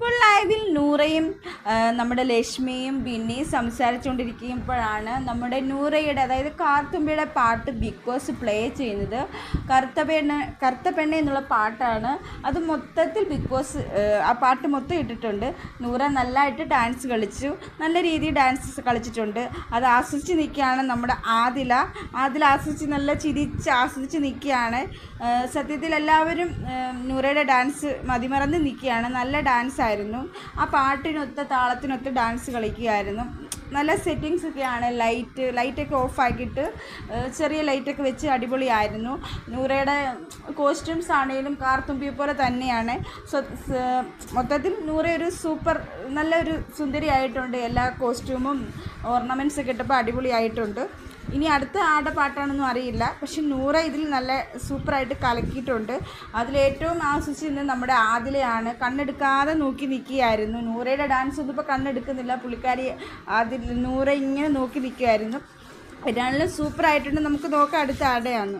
ഇപ്പോൾ ലൈവിൽ നൂറയും നമ്മുടെ ലക്ഷ്മിയും ബിന്നിയും സംസാരിച്ചുകൊണ്ടിരിക്കുമ്പോഴാണ് നമ്മുടെ നൂറയുടെ അതായത് കാർത്തുമ്പിയുടെ പാട്ട് ബിഗ് ബോസ് പ്ലേ ചെയ്യുന്നത്. കറുത്ത പെണ്ണ് കറുത്ത എന്നുള്ള പാട്ടാണ്. അത് മൊത്തത്തിൽ ബിഗ് ബോസ് ആ, പാട്ട് മൊത്തം ഇട്ടിട്ടുണ്ട്. നൂറ നല്ലതായിട്ട് ഡാൻസ് കളിച്ചു. നല്ല രീതിയിൽ ഡാൻസ് കളിച്ചിട്ടുണ്ട്. അത് ആസ്വദിച്ച് നിൽക്കുകയാണ് നമ്മുടെ ആദില. ആദില ആസ്വദിച്ച് നല്ല ചിരിച്ച് ആസ്വദിച്ച് നിൽക്കുകയാണ്. സത്യത്തിൽ എല്ലാവരും നൂറയുടെ ഡാൻസ് മതിമറന്ന് നിൽക്കുകയാണ്. നല്ല ഡാൻസ് ആയിരുന്നു. ആ പാട്ടിനൊത്ത താളത്തിനൊത്ത് ഡാൻസ് കളിക്കുകയായിരുന്നു. നല്ല സെറ്റിങ്സ് ഒക്കെയാണ്. ലൈറ്റ് ലൈറ്റൊക്കെ ഓഫാക്കിയിട്ട് ചെറിയ ലൈറ്റൊക്കെ വെച്ച് അടിപൊളിയായിരുന്നു. നൂറയുടെ കോസ്റ്റ്യൂംസ് ആണെങ്കിലും കാർത്തുമ്പിയെ പോലെ തന്നെയാണ്. സോ മൊത്തത്തിൽ ഒരു സൂപ്പർ നല്ലൊരു സുന്ദരിയായിട്ടുണ്ട്. എല്ലാ കോസ്റ്റ്യൂമും ഓർണമെന്റ്സ് ഒക്കെ ഇട്ടപ്പോൾ അടിപൊളിയായിട്ടുണ്ട്. ഇനി അടുത്ത ആടെ പാട്ടാണെന്നും അറിയില്ല. പക്ഷെ നൂറ ഇതിൽ നല്ല സൂപ്പറായിട്ട് കലക്കിയിട്ടുണ്ട്. അതിലേറ്റവും ആസ്വദിച്ചിരുന്നത് നമ്മുടെ ആദിലയാണ്. കണ്ണെടുക്കാതെ നോക്കി നിൽക്കുകയായിരുന്നു. നൂറയുടെ ഡാൻസ് ഒന്നും ഇപ്പോൾ കണ്ണെടുക്കുന്നില്ല. പുള്ളിക്കാരി ആദിൽ നൂറ ഇങ്ങനെ നോക്കി നിൽക്കുകയായിരുന്നു. രണ്ടിലും സൂപ്പറായിട്ടുണ്ട് നമുക്ക് നോക്കാം അടുത്ത ആടെയാണ്